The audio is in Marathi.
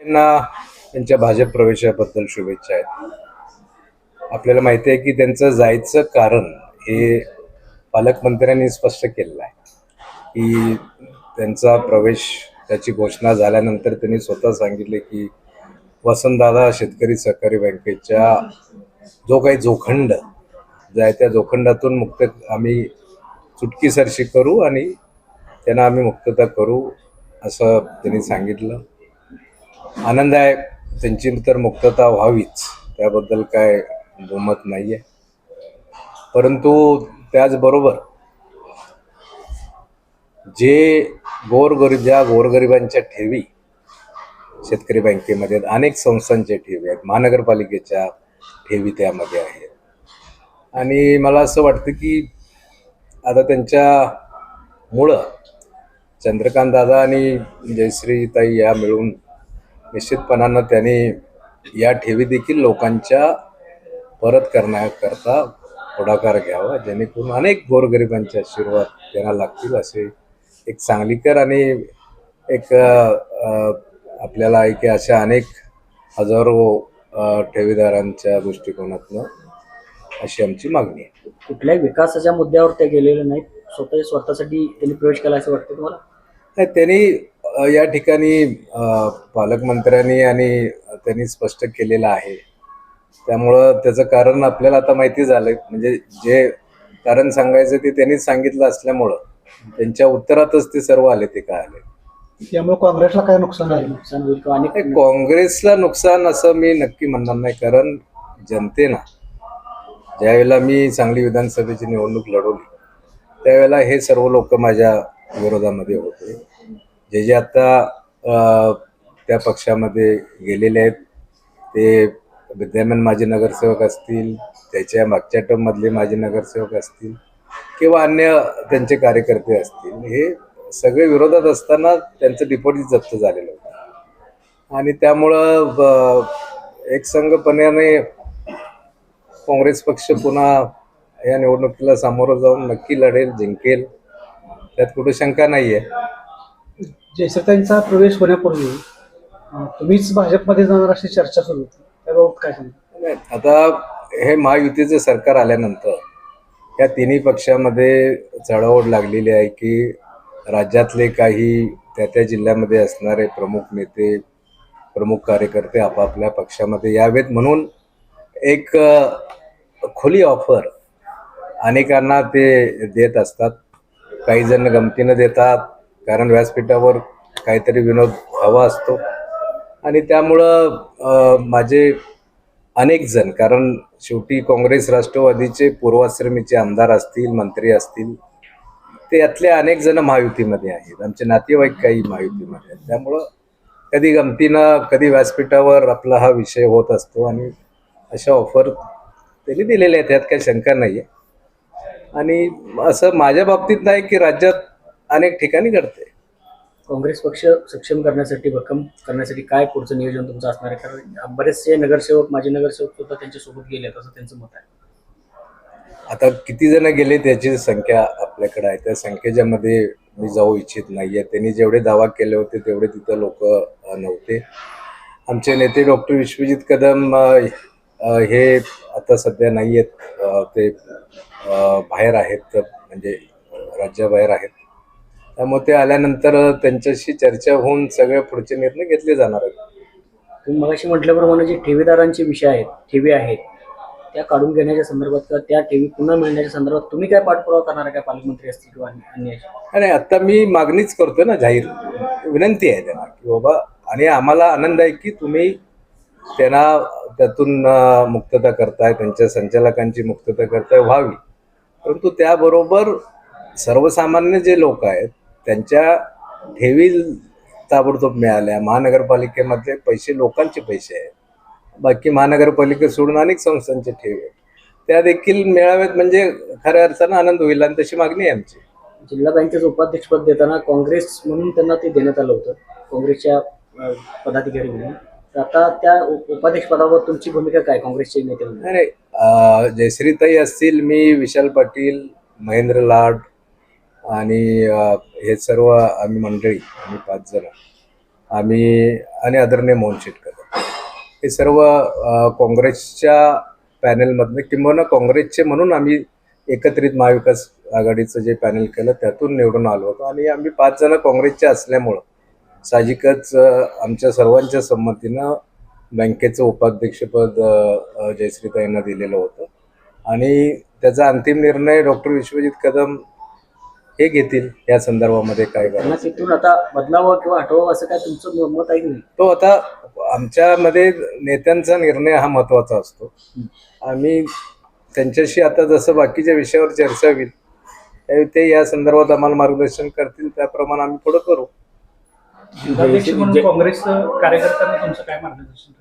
त्यांना त्यांच्या भाजप प्रवेशाबद्दल शुभेच्छा आहेत. आपल्याला माहिती आहे की त्यांचं जायचं कारण हे पालकमंत्र्यांनी स्पष्ट केलेलं आहे. की त्यांचा प्रवेश त्याची घोषणा झाल्यानंतर त्यांनी स्वतः सांगितले की वसंतदादा शेतकरी सहकारी बँकेच्या जो काही जोखंड जो आहे त्या जोखंडातून मुक्त आम्ही चुटकीसरशी करू आणि त्यांना आम्ही मुक्तता करू असं त्यांनी सांगितलं. आनंद आहे. त्यांची तर मुक्तता व्हावीच. त्याबद्दल काय दुमत नाही आहे परंतु त्याचबरोबर जे गोरगरीब ज्या गोरगरिबांच्या ठेवी शेतकरी बँकेमध्ये आहेत अनेक संस्थांच्या ठेवी आहेत महानगरपालिकेच्या ठेवी त्यामध्ये आहेत. आणि मला असं वाटतं की आता त्यांच्यामुळं चंद्रकांत दादा आणि जयश्रीताई या मिळून निश्चितपणानं त्यांनी या ठेवी देखील लोकांच्या परत करण्याकरता पुढाकार घ्यावा जेणेकरून अनेक गोरगरिबांचे आशीर्वाद त्यांना लागतील असे एक सांगलीकर आणि एक आपल्याला एक अशा अनेक हजारो ठेवीदारांच्या दृष्टिकोनातनं अशी आमची मागणी आहे. कुठल्याही विकासाच्या मुद्द्यावर ते गेलेले नाहीत. स्वतः स्वतःसाठी त्यांनी प्रवेश केला असं वाटतं तुम्हाला? नाही, त्यांनी या ठिकाणी पालकमंत्र्यांनी आणि त्यांनी स्पष्ट केलेलं आहे. त्यामुळं त्याचं कारण आपल्याला आता माहिती झालंय. म्हणजे जे कारण सांगायचं ते त्यांनीच सांगितलं असल्यामुळं त्यांच्या उत्तरातच ते सर्व आले ते काय आले. यामुळे काँग्रेसला काय नुकसान झालं? नुकसान होईल किंवा अनेक नाही, काँग्रेसला नुकसान असं मी नक्की म्हणणार नाही. कारण जनतेनं ज्यावेळेला मी सांगली विधानसभेची निवडणूक लढवली त्यावेळेला हे सर्व लोक माझ्या विरोधामध्ये होते. जे जे आता त्या पक्षामध्ये गेलेले आहेत ते विद्यमान माजी नगरसेवक असतील त्याच्या मागच्या टर्ममधले माजी नगरसेवक असतील किंवा अन्य त्यांचे कार्यकर्ते असतील हे सगळे विरोधात असताना त्यांचं डिपॉझिट जप्त झालेलं होतं. आणि त्यामुळं ब- एकसंघपणाने काँग्रेस पक्ष पुन्हा या निवडणुकीला सामोरं जाऊन नक्की लढेल जिंकेल त्यात कुठे शंका नाही आहे जयश्रीताईंचा प्रवेश होण्यापूर्वी तुम्हीच भाजपमध्ये जाणार अशी चर्चा सुरू होती. त्याबाबत काय सांगता नाही, आता हे महायुतीचं सरकार आल्यानंतर या तिन्ही पक्षामध्ये चढाओढ लागलेली आहे की राज्यातले काही त्या त्या जिल्ह्यामध्ये असणारे प्रमुख नेते प्रमुख कार्यकर्ते आपापल्या पक्षामध्ये यावेत म्हणून एक खुली ऑफर अनेकांना ते देत असतात. काही जण गमतीनं देतात कारण व्यासपीठावर काहीतरी विनोद हवा असतो. आणि त्यामुळं माझे अनेक जण कारण शेवटी काँग्रेस राष्ट्रवादीचे पूर्वाश्रमीचे आमदार असतील मंत्री असतील ते यातले अनेक जण महायुतीमध्ये आहेत. आमचे नातेवाईक काही महायुतीमध्ये आहेत. त्यामुळं कधी गमतीनं कधी व्यासपीठावर आपला हा विषय होत असतो आणि अशा ऑफर त्यांनी दिलेल्या आहेत. त्यात काही शंका नाही आहे आणि असं माझ्या बाबतीत नाही की राज्यात अनेक ठिकाणी घडते. काँग्रेस पक्ष सक्षम करण्यासाठी भक्कम करण्यासाठी काय पुढचं नियोजन तुमचं असणार आहे? कारण बरेचसे नगरसेवक माजी नगरसेवक सुद्धा त्यांच्यासोबत गेले आहेत असं त्यांचं मत आहे. आता किती जण गेले त्याची संख्या आपल्याकडे आहे. त्या संख्येच्या मध्ये मी जाऊ इच्छित नाहीये. त्यांनी जेवढे दावा केले होते तेवढे तिथं लोक नव्हते. आमचे नेते डॉक्टर विश्वजित कदम हे आता सध्या नाही आहेत ते बाहेर आहेत म्हणजे राज्याबाहेर आहेत. त्यामुळे ते आल्यानंतर त्यांच्याशी चर्चा होऊन सगळे पुढचे निर्णय घेतले जाणार आहेत. तुम्ही मगाशी म्हटल्याप्रमाणे जे ठेवीदारांचे विषय आहेत ठेवी आहेत त्या काढून घेण्याच्या संदर्भात किंवा त्या ठेवी पुन्हा मिळण्याच्या संदर्भात तुम्ही काय पाठपुरावा करणार आहे? का पालकमंत्री असतील किंवा अन्य- अन्य आणि आता मी मागणीच करतोय ना जाहीर विनंती आहे त्यांना की बाबा आणि आम्हाला आनंद आहे की तुम्ही त्यांना त्यातून अं, मुक्तता करताय त्यांच्या संचालकांची मुक्तता करताय व्हावी. परंतु त्याबरोबर सर्वसामान्य जे लोक आहेत त्यांच्या ठेवी ताबडतोब मिळाल्या. महानगरपालिकेमधले पैसे लोकांचे पैसे आहेत. बाकी महानगरपालिका सोडून अनेक संस्थांचे ठेवी आहेत. त्या देखील मिळाव्यात म्हणजे खऱ्या अर्थानं आनंद होईल आणि तशी मागणी आहे आमची. जिल्हा बँकेचं उपाध्यक्षपद देताना काँग्रेस म्हणून त्यांना ते देण्यात आलं होतं. काँग्रेसच्या पदाधिकारी म्हणून. तर आता त्या उप- उपाध्यक्षपदावर तुमची भूमिका काय? काँग्रेसचे नेते म्हणून. नाही नाही अं, जयश्रीताई असतील मी विशाल पाटील महेंद्र लाड आणि हे सर्व आम्ही मंडळी आम्ही पाच जण आम्ही आणि आदरणीय मोहन शेटकर. हे सर्व काँग्रेसच्या पॅनेलमधनं किंबहुना काँग्रेसचे म्हणून आम्ही एकत्रित महाविकास आघाडीचं जे पॅनल केलं त्यातून निवडून आलो होतो. आणि आम्ही पाच जण काँग्रेसचे असल्यामुळं साहजिकच आमच्या सर्वांच्या संमतीनं बँकेचं उपाध्यक्षपद जयश्रीता अ, जयश्रीताईंना दिलेलं होतं. आणि त्याचा अंतिम निर्णय डॉक्टर विश्वजित कदम हे घेतील या संदर्भामध्ये काय करायचं. तिथून आता बदलावं किंवा हटवावं असं काय तुमचं मत आहे की नाही? तो आता आमच्यामध्ये नेत्यांचा निर्णय हा महत्त्वाचा असतो. आम्ही त्यांच्याशी आता जसं बाकीच्या विषयावर चर्चा होईल ते या संदर्भात आम्हाला मार्गदर्शन करतील त्याप्रमाणे आम्ही पुढे करू. म्हणून काँग्रेस कार्यकर्त्यांना तुमचं काय मार्गदर्शन